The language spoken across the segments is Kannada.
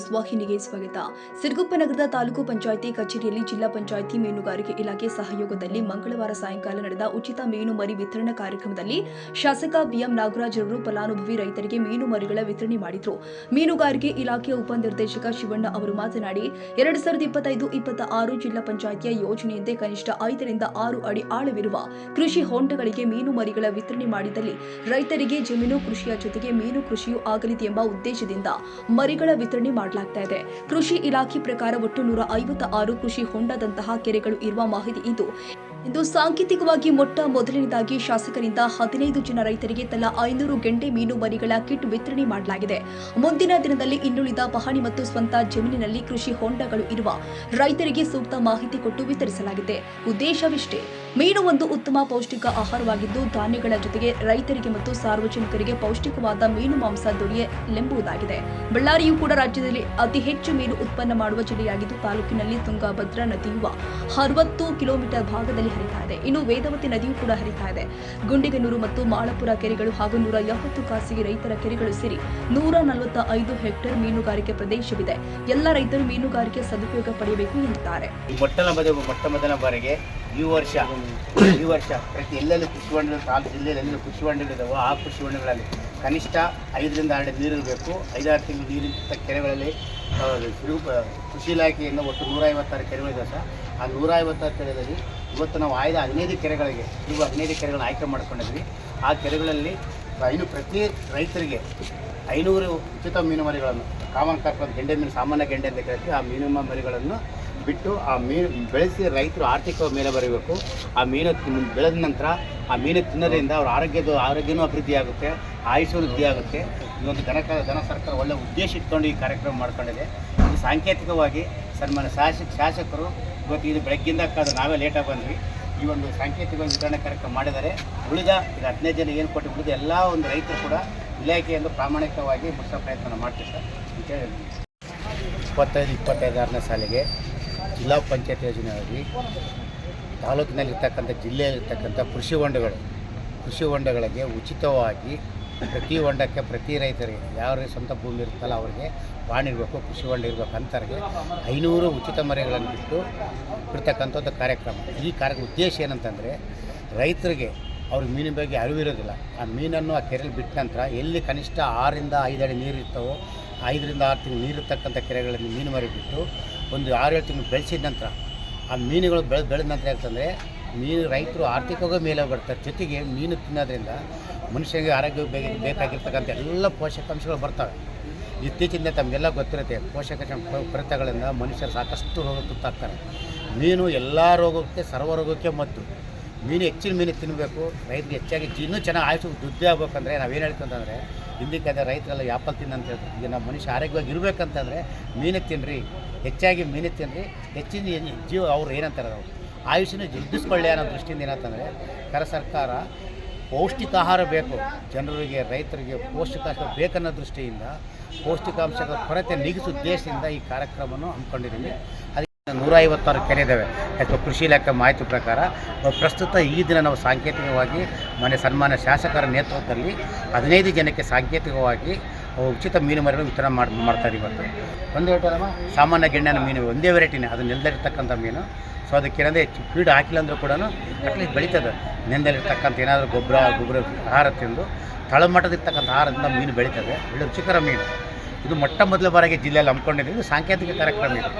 ಟಿವಿ ಟ್ವೆಂಟಿ ಫೋರ್ ನ್ಯೂಸ್ ವಾಹಿನಿಗೆ ಸ್ವಾಗತ. ಸಿರುಗುಪ್ಪ ನಗರದ ತಾಲೂಕು ಪಂಚಾಯಿತಿ ಕಚೇರಿಯಲ್ಲಿ ಜಿಲ್ಲಾ ಪಂಚಾಯಿತಿ ಮೀನುಗಾರಿಕೆ ಇಲಾಖೆ ಸಹಯೋಗದಲ್ಲಿ ಮಂಗಳವಾರ ಸಾಯಂಕಾಲ ನಡೆದ ಉಚಿತ ಮೀನು ಮರಿ ವಿತರಣಾ ಕಾರ್ಯಕ್ರಮದಲ್ಲಿ ಶಾಸಕ ಬಿಎಂ ನಾಗರಾಜ್ ಅವರು ಫಲಾನುಭವಿ ರೈತರಿಗೆ ಮೀನು ಮರಿಗಳ ವಿತರಣೆ ಮಾಡಿದರು. ಮೀನುಗಾರಿಕೆ ಇಲಾಖೆಯ ಉಪನಿರ್ದೇಶಕ ಶಿವಣ್ಣ ಅವರು ಮಾತನಾಡಿ, ಎರಡು ಸಾವಿರದ ಇಪ್ಪತ್ತೈದು ಇಪ್ಪತ್ತ ಆರು ಜಿಲ್ಲಾ ಪಂಚಾಯಿತಿಯ ಯೋಜನೆಯಂತೆ ಕನಿಷ್ಠ ಐದರಿಂದ ಆರು ಅಡಿ ಆಳವಿರುವ ಕೃಷಿ ಹೊಂಡಗಳಿಗೆ ಮೀನು ಮರಿಗಳ ವಿತರಣೆ ಮಾಡಿದಲ್ಲಿ ರೈತರಿಗೆ ಜಮೀನು ಕೃಷಿಯ ಜೊತೆಗೆ ಮೀನು ಕೃಷಿಯೂ ಆಗಲಿದೆ ಎಂಬ ಉದ್ದೇಶದಿಂದ ಮರಿಗಳ ವಿತರಣೆ ಮಾಡಲಾಗ್ತಾ ಇದೆ. ಕೃಷಿ ಇಲಾಖೆ ಪ್ರಕಾರ ಒಟ್ಟು ನೂರ ಐವತ್ತ ಆರು ಕೃಷಿ ಹೊಂಡದಂತಹ ಕೆರೆಗಳು ಇರುವ ಮಾಹಿತಿ ಇದ್ದು ಇಂದು ಸಾಂಕೇತಿಕವಾಗಿ ಮೊಟ್ಟ ಮೊದಲನೇದಾಗಿ ಶಾಸಕರಿಂದ ಹದಿನೈದು ಜನ ರೈತರಿಗೆ ತಲಾ ಐನೂರು ಗೆಂಡೆ ಮೀನು ಮರಿಗಳ ಕಿಟ್ ವಿತರಣೆ ಮಾಡಲಾಗಿದೆ. ಮುಂದಿನ ದಿನದಲ್ಲಿ ಇನ್ನುಳಿದ ಪಹಣಿ ಮತ್ತು ಸ್ವಂತ ಜಮೀನಿನಲ್ಲಿ ಕೃಷಿ ಹೊಂಡಗಳು ಇರುವ ರೈತರಿಗೆ ಸೂಕ್ತ ಮಾಹಿತಿ ಕೊಟ್ಟು ವಿತರಿಸಲಾಗಿದೆ. ಉದ್ದೇಶವಿಷ್ಟೇ. ಮೀನು ಒಂದು ಉತ್ತಮ ಪೌಷ್ಟಿಕ ಆಹಾರವಾಗಿದ್ದು, ಧಾನ್ಯಗಳ ಜೊತೆಗೆ ರೈತರಿಗೆ ಮತ್ತು ಸಾರ್ವಜನಿಕರಿಗೆ ಪೌಷ್ಟಿಕವಾದ ಮೀನು, ಮಾಂಸ ದೊರೆಯಲೆಂಬುದಾಗಿದೆ ಬಳ್ಳಾರಿಯು ಕೂಡ ರಾಜ್ಯದಲ್ಲಿ ಅತಿ ಹೆಚ್ಚು ಮೀನು ಉತ್ಪನ್ನ ಮಾಡುವ ಜಿಲ್ಲೆಯಾಗಿದ್ದು, ತಾಲೂಕಿನಲ್ಲಿ ತುಂಗಾಭದ್ರಾ ನದಿಯುವ ಅರವತ್ತು ಕಿಲೋಮೀಟರ್ ಭಾಗದಲ್ಲಿ ಹರಿತಾ ಇದೆ. ಇನ್ನು ವೇದವತಿ ನದಿಯು ಕೂಡ ಹರಿತಾ ಇದೆ. ಗುಂಡಿಗನೂರು ಮತ್ತು ಮಾಳಪುರ ಕೆರೆಗಳು ಹಾಗೂ ನೂರ ಎಪ್ಪತ್ತು ಖಾಸಗಿ ರೈತರ ಕೆರೆಗಳು ಸೇರಿ ನೂರ ನಲವತ್ತ ಐದು ಹೆಕ್ಟೇರ್ ಮೀನುಗಾರಿಕೆ ಪ್ರದೇಶವಿದೆ. ಎಲ್ಲ ರೈತರು ಮೀನುಗಾರಿಕೆ ಸದುಪಯೋಗ ಪಡೆಯಬೇಕು ಎನ್ನುತ್ತಾರೆ ಮೊಟ್ಟ ಮೊದಲ ಬಾರಿಗೆ ಈ ವರ್ಷ ಈ ವರ್ಷ ಪ್ರತಿ ಎಲ್ಲೆಲ್ಲಿ ಕೃಷಿ ಹೊಂಡಗಳು ತಾಲೂಕು ಜಿಲ್ಲೆಯಲ್ಲಿ ಎಲ್ಲೆಲ್ಲಿ ಕೃಷಿ ಹೊಂಡಗಳಿದ್ದಾವೋ ಆ ಕೃಷಿ ಹೊಂಡಗಳಲ್ಲಿ ಕನಿಷ್ಠ ಐದರಿಂದ ಎರಡು ನೀರು ಇರಬೇಕು. ಐದಾರು ತಿಂಗಳು ನೀರಿನ ಕೆರೆಗಳಲ್ಲಿ ಕೃಷಿ ಇಲಾಖೆಯಿಂದ ಒಟ್ಟು ನೂರ ಐವತ್ತಾರು ಕೆರೆಗಳಿದೆ ಸರ್. ಆ ನೂರ ಐವತ್ತಾರು ಕೆರೆಗಳಲ್ಲಿ ಇವತ್ತು ನಾವು ಆಯ್ದ ಹದಿನೈದು ಕೆರೆಗಳಿಗೆ ಇವು ಹದಿನೈದು ಕೆರೆಗಳನ್ನ ಆಯ್ಕೆ ಮಾಡ್ಕೊಂಡಿದ್ವಿ. ಆ ಕೆರೆಗಳಲ್ಲಿ ಐನು ಪ್ರತಿ ರೈತರಿಗೆ ಐನೂರು ಉಚಿತ ಮೀನು ಮರಿಗಳನ್ನು, ಕಾಮನ್ ಕಾರ್ಪೊರೇಟ್ ಗೆಂಡೆ ಮೀನು, ಸಾಮಾನ್ಯ ಗೆಂಡೆ ಅಂತ ಕರಿತೀವಿ ಆ ಮೀನು ಮರಿಗಳನ್ನು ಬಿಟ್ಟು ಆ ಮೀನು ಬೆಳೆಸಿ ರೈತರು ಆರ್ಥಿಕ ಮೇಲೆ ಬರಬೇಕು. ಆ ಮೀನು ಬೆಳೆದ ನಂತರ ಆ ಮೀನು ತಿನ್ನೋದ್ರಿಂದ ಅವ್ರ ಆರೋಗ್ಯದ ಆರೋಗ್ಯನೂ ಅಭಿವೃದ್ಧಿ ಆಗುತ್ತೆ ಆಯುಷ್ ವೃದ್ಧಿ ಆಗುತ್ತೆ. ಇದೊಂದು ದನ ಜನ ಸರ್ಕಾರ ಒಳ್ಳೆ ಉದ್ದೇಶ ಇಟ್ಕೊಂಡು ಈ ಕಾರ್ಯಕ್ರಮ ಮಾಡ್ಕೊಂಡಿದೆ. ಇದು ಸಾಂಕೇತಿಕವಾಗಿ ಸನ್ಮಾನ್ಯ ಶಾಸಕ, ಶಾಸಕರು ಇವತ್ತು ಇದು ಬೆಳಗ್ಗಿಂದ ಕಾದು ನಾವೇ ಲೇಟಾಗಿ ಬಂದ್ವಿ. ಈ ಒಂದು ಸಾಂಕೇತಿಕ ವಿತರಣೆ ಕಾರ್ಯಕ್ರಮ ಮಾಡಿದರೆ ಉಳಿದ ಇದು ಹದಿನೈದು ಜನ ಏನು ಕೊಟ್ಟು ಉಳಿದ ಎಲ್ಲ ಒಂದು ರೈತರು ಕೂಡ ಇಲಾಖೆಯನ್ನು ಪ್ರಾಮಾಣಿಕವಾಗಿ ಮುಗಿಸೋ ಪ್ರಯತ್ನ ಮಾಡ್ತೀವಿ ಸರ್. ಅಂತ ಹೇಳಿ ಇಪ್ಪತ್ತೈದು, ಇಪ್ಪತ್ತೈದಾರನೇ ಸಾಲಿಗೆ ಜಿಲ್ಲಾ ಪಂಚಾಯತ್ ಯೋಜನೆಯಾಗಿ ತಾಲೂಕಿನಲ್ಲಿರ್ತಕ್ಕಂಥ ಜಿಲ್ಲೆಯಲ್ಲಿರ್ತಕ್ಕಂಥ ಕೃಷಿ ಹೊಂಡಗಳು, ಕೃಷಿ ಹೊಂಡಗಳಿಗೆ ಉಚಿತವಾಗಿ ಪ್ರತಿ ಹೊಂಡಕ್ಕೆ ಪ್ರತಿ ರೈತರಿಗೆ ಯಾವ ಸ್ವಂತ ಭೂಮಿ ಇರುತ್ತಲ್ಲ ಅವರಿಗೆ ಬಾಣ್ ಇರಬೇಕು, ಕೃಷಿ ಹೊಂಡ ಇರಬೇಕು ಅಂತಾರೆ ಐನೂರು ಉಚಿತ ಮರೆಗಳನ್ನು ಬಿಟ್ಟು ಒಂದು ಕಾರ್ಯಕ್ರಮ. ಈ ಕಾರ್ಯ ಉದ್ದೇಶ ಏನಂತಂದರೆ ರೈತರಿಗೆ ಅವ್ರ ಮೀನಿನ ಬಗ್ಗೆ ಅರಿವಿರೋದಿಲ್ಲ ಆ ಮೀನನ್ನು ಆ ಕೆರೆಯಲ್ಲಿ ಬಿಟ್ಟ ನಂತರ ಎಲ್ಲಿ ಕನಿಷ್ಠ ಆರರಿಂದ ಐದು ಅಡಿ ನೀರು ಇರ್ತವೋ ಐದರಿಂದ ಆರು ತಿಂಗಳು ನೀರಿರ್ತಕ್ಕಂಥ ಕೆರೆಗಳಲ್ಲಿ ಮೀನು ಮರಿ ಬಿಟ್ಟು ಒಂದು ಆರೇಳು ತಿಂಗಳು ಬೆಳೆಸಿದ ನಂತರ, ಆ ಮೀನುಗಳು ಬೆಳೆ ಬೆಳೆದ ನಂತರ ಯಾಕಂದರೆ ಮೀನು ರೈತರು ಆರ್ಥಿಕವಾಗಿ ಮೇಲೆ ಬರ್ತಾರೆ ಜೊತೆಗೆ ಮೀನು ತಿನ್ನೋದ್ರಿಂದ ಮನುಷ್ಯನಿಗೆ ಆರೋಗ್ಯ ಬೇಕಾಗಿರ್ತಕ್ಕಂಥ ಎಲ್ಲ ಪೋಷಕಾಂಶಗಳು ಬರ್ತವೆ. ಇತ್ತೀಚಿನ ತಮಗೆಲ್ಲ ಗೊತ್ತಿರುತ್ತೆ, ಪೋಷಕಾಂಶ ಕೊರತೆಗಳಿಂದ ಮನುಷ್ಯರು ಸಾಕಷ್ಟು ರೋಗ ತುತ್ತಾಗ್ತಾರೆ. ಮೀನು ಎಲ್ಲ ರೋಗಕ್ಕೆ, ಸರ್ವ ರೋಗಕ್ಕೆ ಮದ್ದು. ಮೀನು ಹೆಚ್ಚಿನ ಮೀನು ತಿನ್ನಬೇಕು ರೈತರಿಗೆ ಹೆಚ್ಚಾಗಿ ಇನ್ನೂ ಚೆನ್ನಾಗಿ ಆಯಿಸು ದುಡ್ಡು ಆಗ್ಬೇಕಂದ್ರೆ ನಾವೇನು ಹೇಳ್ತೀವಿ ಅಂತಂದರೆ ಅದೇ ರೈತರೆಲ್ಲ ಯಾಪಲ್ ತಿನ್ನಂತ ಹೇಳ್ತಾರೆ. ಈಗ ನಮ್ಮ ಮನುಷ್ಯ ಆರೋಗ್ಯವಾಗಿ ಇರಬೇಕಂತಂದರೆ ಮೀನು ತಿನ್ನಿರಿ ಹೆಚ್ಚಾಗಿ ಮೀನು ತಿನ್ನಿರಿ ಹೆಚ್ಚಿನ ಜೀವ ಅವ್ರು ಏನಂತಾರೆ ಅವರು? ಆಯುಷ್ಯನ ವೃದ್ಧಿಸ್ಕೊಳ್ಳಿ ಅನ್ನೋ ದೃಷ್ಟಿಯಿಂದ ಏನಂತಂದರೆ, ಕರ ಸರ್ಕಾರ ಪೌಷ್ಟಿಕ ಆಹಾರ ಬೇಕು, ಜನರಿಗೆ, ರೈತರಿಗೆ ಪೌಷ್ಟಿಕಾಂಶ ಬೇಕನ್ನೋ ದೃಷ್ಟಿಯಿಂದ ಪೌಷ್ಟಿಕಾಂಶಗಳ ಕೊರತೆ ನೀಗಿಸೋ ಉದ್ದೇಶದಿಂದ ಈ ಕಾರ್ಯಕ್ರಮವನ್ನು ಹಮ್ಮಿಕೊಂಡಿದ್ದೀವಿ. ಅದಕ್ಕೆ ನೂರ ಐವತ್ತಾರು ಕೆರೆ ಇದ್ದಾವೆ ಅಥವಾ ಕೃಷಿ ಇಲಾಖೆ ಮಾಹಿತಿ ಪ್ರಕಾರ ಪ್ರಸ್ತುತ ಈ ದಿನ ನಾವು ಸಾಂಕೇತಿಕವಾಗಿ ಮನೆ ಸನ್ಮಾನ್ಯ ಶಾಸಕರ ನೇತೃತ್ವದಲ್ಲಿ ಹದಿನೈದು ಜನಕ್ಕೆ ಸಾಂಕೇತಿಕವಾಗಿ ಉಚಿತ ಮೀನು ಮರಿಗಳು ವಿತರಣೆ ಮಾಡಿ, ಮಾಡ್ತಾ ಇದೀವಿ ಇವತ್ತು. ಒಂದು ಹೇಳ್ತಾರಮ್ಮ ಸಾಮಾನ್ಯ ಗೆಣ್ಣೆನ ಮೀನು, ಒಂದೇ ವೆರೈಟಿನೇ, ಅದು ನೆಲದಲ್ಲಿರ್ತಕ್ಕಂಥ ಮೀನು. ಸೊ ಅದಕ್ಕೆ ಏನಂದರೆ ಫೀಡ್ ಹಾಕಿಲ್ಲ ಅಂದರೂ ಕೂಡ ಅಟ್ಲೀಸ್ಟ್ ಬೆಳೀತದೆ. ನೆಲದಲ್ಲಿರ್ತಕ್ಕಂಥ ಏನಾದರೂ ಗೊಬ್ಬರ ಗೊಬ್ಬರ, ಆಹಾರ ತಿಂದು ತಳಮಟ್ಟದಿರ್ತಕ್ಕಂಥ ಆಹಾರದಿಂದ ಮೀನು ಬೆಳೀತದೆ. ಒಳ್ಳೆ ರುಚಿಕರ ಮೀನು. ಇದು ಮೊಟ್ಟ ಮೊದಲ ಬಾರಿಗೆ ಜಿಲ್ಲೆಯಲ್ಲಿ ಹಮ್ಮಿಕೊಂಡಿದೆ. ಇದು ಸಾಂಕೇತಿಕ ಕಾರ್ಯಕ್ರಮ ಇದು.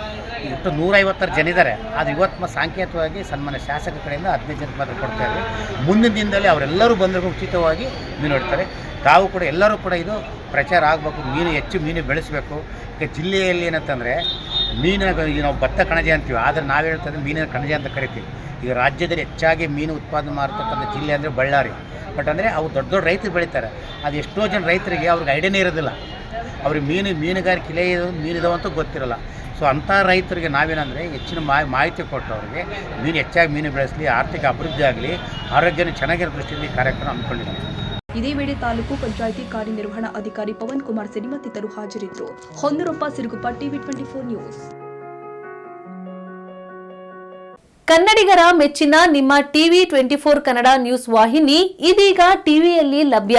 ಒಟ್ಟು ನೂರೈವತ್ತಾರು ಜನ ಇದ್ದಾರೆ. ಅದು ಇವತ್ತು ಸಾಂಕೇತಿಕವಾಗಿ ಸನ್ಮಾನ ಶಾಸಕ ಕಡೆಯಿಂದ ಹದಿನೈದು ಜನಕ್ಕೆ ಮಾತ್ರ ಕೊಡ್ತಾ ಇದ್ದೀವಿ ಮುಂದಿನ ದಿನದಲ್ಲಿ ಅವರೆಲ್ಲರೂ ಬಂದರೂ ಉಚಿತವಾಗಿ ಮೀನು ಹೊಡ್ತಾರೆ. ತಾವು ಕೂಡ ಎಲ್ಲರೂ ಕೂಡ ಇದು ಪ್ರಚಾರ ಆಗಬೇಕು. ಮೀನು ಹೆಚ್ಚು ಮೀನು ಬೆಳೆಸಬೇಕು. ಈಗ ಜಿಲ್ಲೆಯಲ್ಲಿ ಏನಂತಂದರೆ ಮೀನಿನ ಈಗ ನಾವು ಭತ್ತ ಕಣಜೆ ಅಂತೀವಿ. ಆದರೆ ನಾವು ಹೇಳ್ತಂದ್ರೆ ಮೀನಿನ ಕಣಜೆ ಅಂತ ಕರಿತೀವಿ. ಈಗ ರಾಜ್ಯದಲ್ಲಿ ಹೆಚ್ಚಾಗಿ ಮೀನು ಉತ್ಪಾದನೆ ಮಾಡ್ತಕ್ಕಂಥ ಜಿಲ್ಲೆ ಅಂದರೆ ಬಳ್ಳಾರಿ. ಬಟ್ ಅಂದರೆ ಅವು ದೊಡ್ಡ ದೊಡ್ಡ ರೈತರು ಬೆಳೀತಾರೆ. ಅದು ಎಷ್ಟೋ ಜನ ರೈತರಿಗೆ ಅವ್ರಿಗೆ ಐಡಿಯಾನೇ ಇರೋದಿಲ್ಲ. ಅವ್ರಿಗೆ ಮೀನು ಮೀನುಗಾರಿಕೆ ಇಲೇ ಮೀನು ಅಂತ ಗೊತ್ತಿರಲ್ಲ. ಸೊ ಅಂಥ ರೈತರಿಗೆ ನಾವೇನಂದರೆ ಹೆಚ್ಚಿನ ಮಾಹಿ ಮಾಹಿತಿ ಕೊಟ್ಟು ಅವರಿಗೆ. ಮೀನು ಹೆಚ್ಚಾಗಿ ಮೀನು ಬೆಳೆಸಲಿ ಆರ್ಥಿಕ ಅಭಿವೃದ್ಧಿ ಆಗಲಿ ಆರೋಗ್ಯನೂ ಚೆನ್ನಾಗಿರೋ ದೃಷ್ಟಿಯಿಂದ ಈ ಕಾರ್ಯಕ್ರಮ ಹಮ್ಮಿಕೊಂಡಿದ್ದೀವಿ ಇದೇ ವೇಳೆ ತಾಲೂಕು ಪಂಚಾಯಿತಿ ಕಾರ್ಯನಿರ್ವಹಣಾ ಅಧಿಕಾರಿ ಪವನ್ ಕುಮಾರ್ ಸಿರಿ ಮತ್ತಿತರರು ಹಾಜರಿದ್ದರು Honnurappa Siruguppa TV twenty four news. ಕನ್ನಡಿಗರ ಮೆಚ್ಚಿನ ನಿಮ್ಮ TV twenty four Kannada news ವಾಹಿನಿ ಇದೀಗ ಟಿವಿಯಲ್ಲಿ ಲಭ್ಯ.